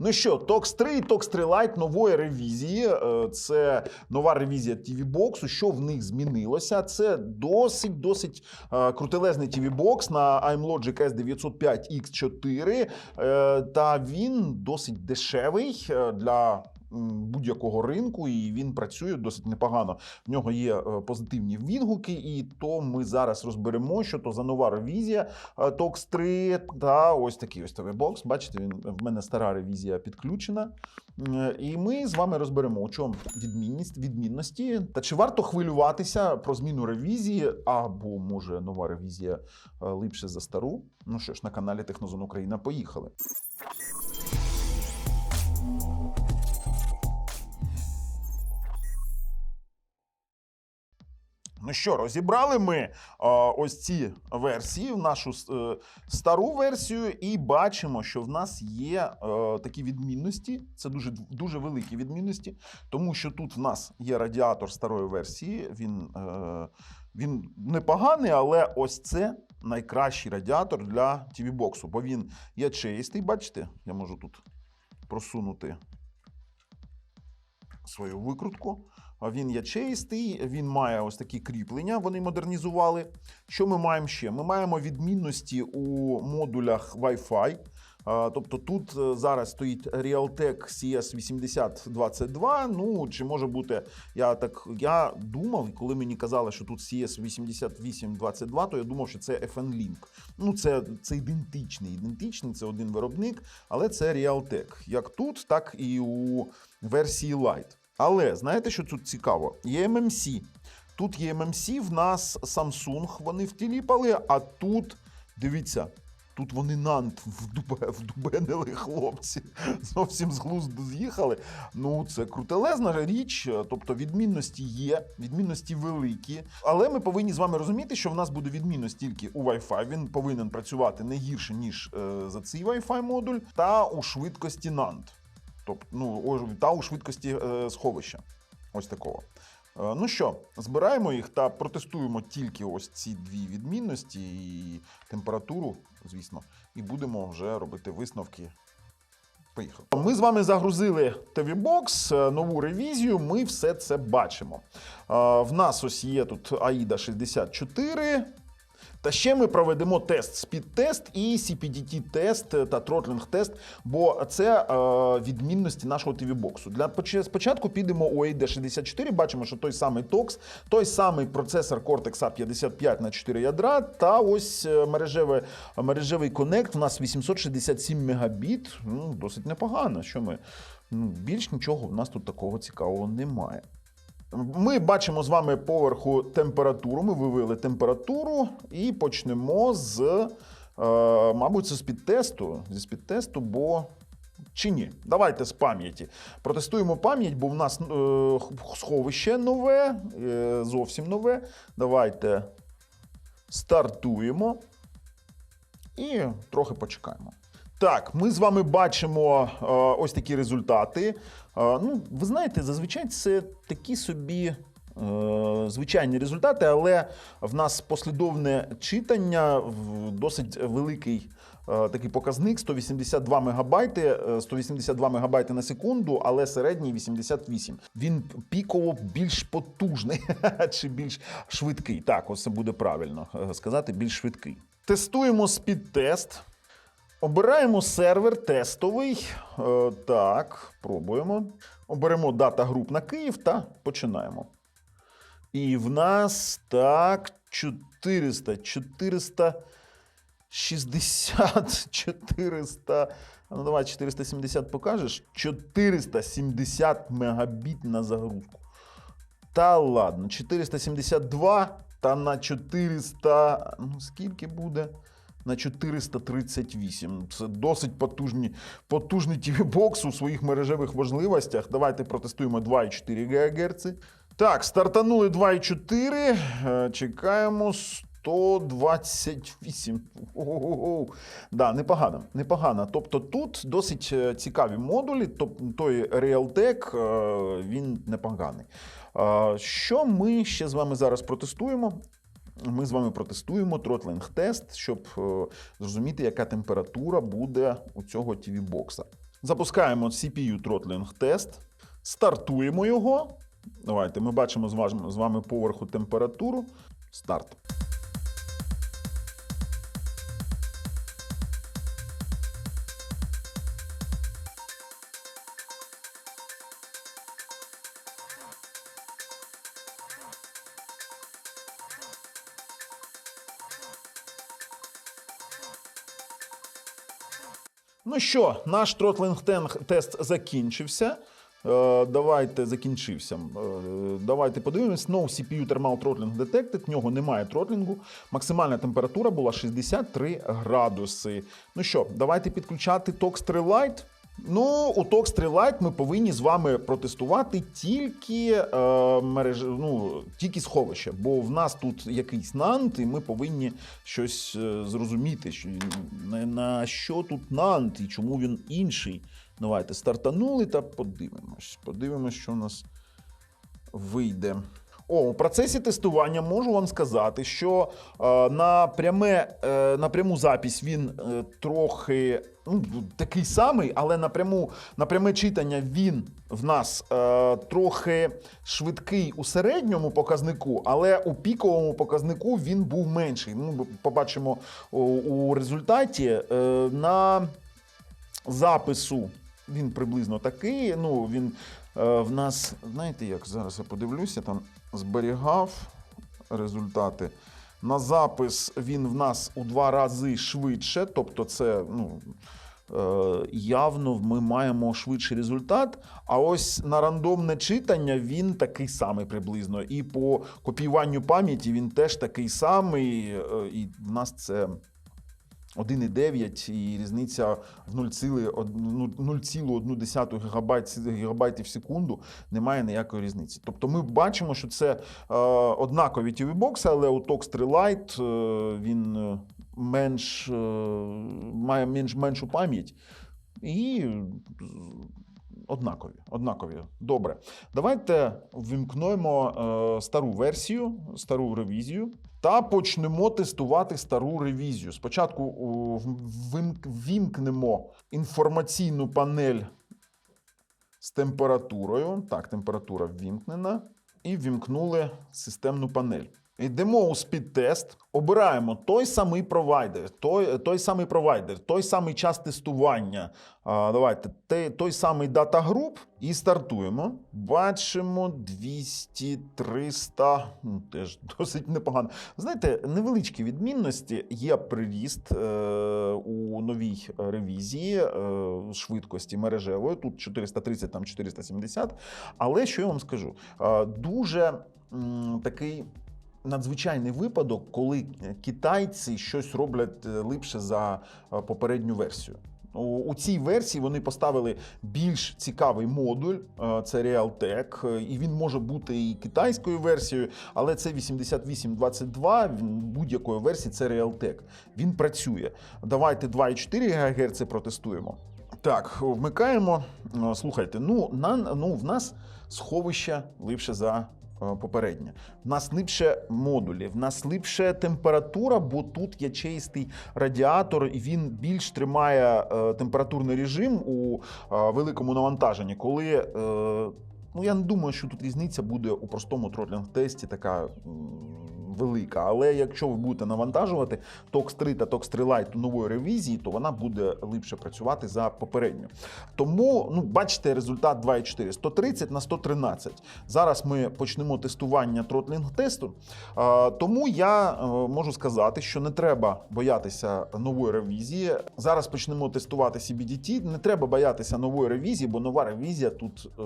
Ну що, TOX 3 і TOX 3 Lite нової ревізії. Е, Це нова ревізія TV Box. Що в них змінилося? Це досить досить е, крутелезний TV Box на iMlogic S905X4. Е, Та він досить дешевий для. Будь-якого ринку, і він працює досить непогано. В нього є е, позитивні відгуки, і то ми зараз розберемо, що то за нова ревізія е, TOX 3 та ось такий ось TV бокс. Бачите, він в мене стара ревізія підключена. Е, І ми з вами розберемо, у чому відмінність відмінності, та чи варто хвилюватися про зміну ревізії, або може нова ревізія липше за стару. Ну що ж, на каналі Технозон Україна поїхали. Ну що, розібрали ми ось ці версії нашу е, стару версію, і бачимо, що в нас є е, такі відмінності. Це дуже дуже великі відмінності, тому що тут в нас є радіатор старої версії. Він, е, він непоганий, але ось це найкращий радіатор для TV боксу, бо він ячеїстий. Бачите, я можу тут просунути свою викрутку. Він ячеїстий, він має ось такі кріплення, вони модернізували. Що ми маємо ще? Ми маємо відмінності у модулях Wi-Fi. Тобто тут е, зараз стоїть Realtek CS8022. Ну, чи може бути, я так я думав, коли мені казали, що тут CS8822, то я думав, що це FN-Link. Ну, це, це ідентичний, ідентичний, це один виробник, але це Realtek. Як тут, так і у версії Lite. Але знаєте, що тут цікаво? Є MMC. Тут є MMC, в нас Samsung вони втіліпали, а тут, дивіться, тут вони нант вдубе, вдубенили хлопці. Зовсім з глузду з'їхали. Ну, це крутелезна річ, тобто відмінності є, відмінності великі. Але ми повинні з вами розуміти, що в нас буде відмінність тільки у Wi-Fi. Він повинен працювати не гірше, ніж е, за цей Wi-Fi модуль, та у швидкості NAND. Тобто, ну, та у швидкості е, сховища. Ось такого. Е, ну що, збираємо їх та протестуємо тільки ось ці дві відмінності і температуру, звісно, і будемо вже робити висновки. Поїхали. Ми з вами загрузили TV Box, е, нову ревізію. Ми все це бачимо. В нас ось є тут AIDA 64. Та ще ми проведемо тест, спід-тест і CPDT-тест та тротлінг-тест, бо це е, відмінності нашого TV-боксу. Для спочатку підемо у AID64, бачимо, що той самий TOX, той самий процесор Cortex A55 на 4 ядра, та ось е, мережевий, мережевий коннект у нас 867 мегабіт. Ну, досить непогано. Що ми ну, більш нічого в нас тут такого цікавого немає. Ми бачимо з вами поверху температуру. Ми вивели температуру і почнемо з, е, мабуть, з підтесту. Зі спідтесту, бо. Чи ні? Давайте з пам'яті. Протестуємо пам'ять, бо в нас е, сховище нове, е, зовсім нове. Давайте стартуємо і трохи почекаємо. Так, ми з вами бачимо е, ось такі результати. Е, ну, ви знаєте, зазвичай це такі собі. е, Звичайні результати, але в нас послідовне читання, досить великий такий показник 182 мегабайти, е, 182 мегабайти на секунду, але середній 88. Він піково більш потужний чи більш швидкий. Так, ось це буде правильно сказати, більш швидкий. Тестуємо спідтест. Обираємо сервер тестовий. Е, так, пробуємо. Оберемо дата груп на Київ та починаємо. І в нас так 400, 460, 400. Ну, давай 470 покажеш. 470 мегабіт на загрузку. Та ладно, 472 та на 400. Ну, скільки буде? На 438. Це досить потужні, потужний TV-бокс у своїх мережевих важливостях. Давайте протестуємо 2,4 ГГц. Так, стартанули 2,4. Е, Чекаємо 128. Ого-го. Да, непогано, непогано. Тобто тут досить е, цікаві модулі. Тоб- Той Realtek, е, він непоганий. Що ми ще з вами зараз протестуємо? Ми з вами протестуємо тротлинг тест, щоб е, зрозуміти, яка температура буде у цього TV-бокса. Запускаємо CPU Throttling тест, стартуємо його. Давайте ми бачимо з вами поверху температуру. Старт. Ну що, наш тротлинг тест закінчився. Е, Давайте закінчився. Е, Давайте подивимось. No CPU Thermal Throttling Detected. В нього немає тротлінгу. Максимальна температура була 63 градуси. Ну що, давайте підключати Tox 3 Lite. Ну, у Tox 3 Lite ми повинні з вами протестувати тільки е, мереж, ну, тільки сховище, бо в нас тут якийсь NAND, і ми повинні щось е, зрозуміти, що, на, на що тут NAND і чому він інший. Давайте стартанули та подивимось. Подивимось, що в нас вийде. О, у процесі тестування можу вам сказати, що е, на, пряме, е, на пряму запись він е, трохи ну, такий самий, але на, пряму, на пряме читання він в нас е, трохи швидкий у середньому показнику, але у піковому показнику він був менший. Ну, побачимо у, у результаті е, на запису він приблизно такий. Ну, він е, в нас, знаєте як, зараз я подивлюся, там зберігав результати. На запис він в нас у два рази швидше, тобто це ну, е, явно ми маємо швидший результат. А ось на рандомне читання він такий самий приблизно. І по копіюванню пам'яті він теж такий самий. е, І в нас це 1,9 і різниця в 0,1 гігабайт, в секунду немає ніякої різниці. Тобто ми бачимо, що це е, однакові TV бокси, але у Tox 3 Lite він менш, е, має менш, меншу пам'ять і однакові. однакові. Добре. Давайте ввімкнемо е, стару версію, стару ревізію. Та почнемо тестувати стару ревізію. Спочатку ввімкнемо інформаційну панель з температурою. Так, температура ввімкнена. І ввімкнули системну панель. Йдемо у спідтест, обираємо той самий провайдер, той, той самий провайдер, той самий час тестування. А, давайте те- той самий дата груп і стартуємо. Бачимо 200, 300, ну, теж досить непогано. Знаєте, невеличкі відмінності є приріст е, у новій ревізії е, швидкості мережевої. Тут 430, там 470. Але що я вам скажу? Е, дуже м, такий. Надзвичайний випадок, коли китайці щось роблять е, липше за е, попередню версію. У, цій версії вони поставили більш цікавий модуль, е, це Realtek, е, і він може бути і китайською версією, але це 8822, він будь-якої версії це Realtek. Він працює. Давайте 2,4 ГГц протестуємо. Так, вмикаємо. Е, Слухайте, ну, на, ну в нас сховище липше за е, попереднє. В нас липше модулі, в нас липше температура, бо тут є чистий радіатор, і він більш тримає е, температурний режим у е, великому навантаженні. Коли е, ну я не думаю, що тут різниця буде у простому тротлінг-тесті така. Велика, але якщо ви будете навантажувати TOX 3 та TOX 3 Lite нової ревізії, то вона буде липше працювати за попередню. Тому, ну, бачите, результат 2,4 130 на 113. Зараз ми почнемо тестування тротлінг тесту. Тому я е, можу сказати, що не треба боятися нової ревізії. Зараз почнемо тестувати CBDT. Не треба боятися нової ревізії, бо нова ревізія тут е,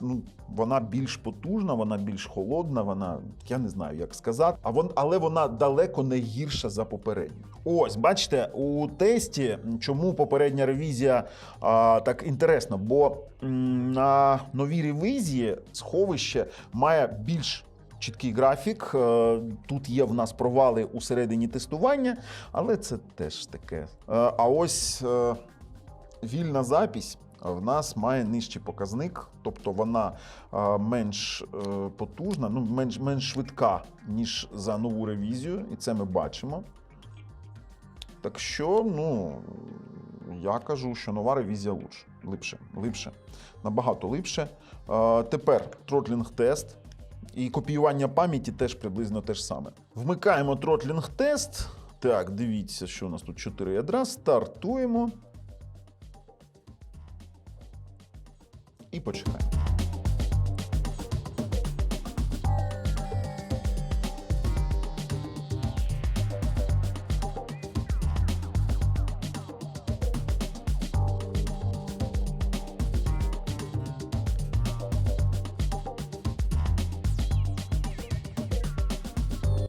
ну, вона більш потужна, вона більш холодна, вона я не знаю, як сказати, а вон, але вона далеко не гірша за попередню. Ось, бачите, у тесті, чому попередня ревізія а, так інтересна, бо на новій ревізії сховище має більш чіткий графік. Е, Тут є в нас провали у середині тестування, але це теж таке. Е, А ось е, вільна запись. В нас має нижчий показник, тобто вона менш е, потужна, ну менш, менш швидка, ніж за нову ревізію, і це ми бачимо. Так що, ну, я кажу, що нова ревізія лучше. Липше, липше. Набагато липше. Тепер тротлінг тест. І копіювання пам'яті теж приблизно те ж саме. Вмикаємо тротлінг тест. Так, дивіться, що у нас тут 4 ядра. Стартуємо. І почекаємо.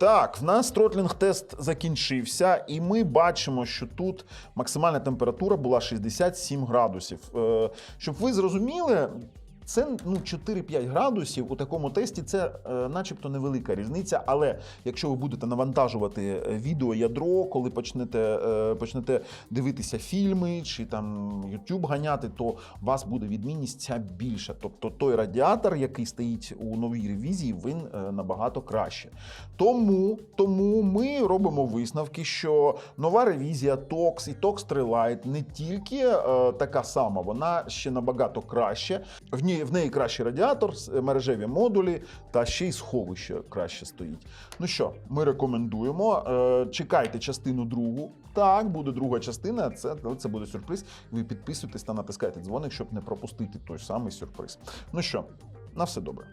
Так, в нас тротлінг тест закінчився, і ми бачимо, що тут максимальна температура була 67 градусів. Е, щоб ви зрозуміли. Це ну 4-5 градусів у такому тесті. Це е, начебто невелика різниця. Але якщо ви будете навантажувати е, відеоядро, коли почнете, е, почнете дивитися фільми чи там YouTube ганяти, то у вас буде відмінність ця більша. Тобто той радіатор, який стоїть у новій ревізії, він е, набагато краще. Тому, тому ми робимо висновки, що нова ревізія TOX і TOX 3 Lite не тільки е, така сама, вона ще набагато краще. В ній в неї кращий радіатор, мережеві модулі та ще й сховище краще стоїть. Ну що, ми рекомендуємо. Е, чекайте частину другу. Так, буде друга частина. Це, це буде сюрприз. Ви підписуйтесь та натискайте дзвоник, щоб не пропустити той самий сюрприз. Ну що, на все добре.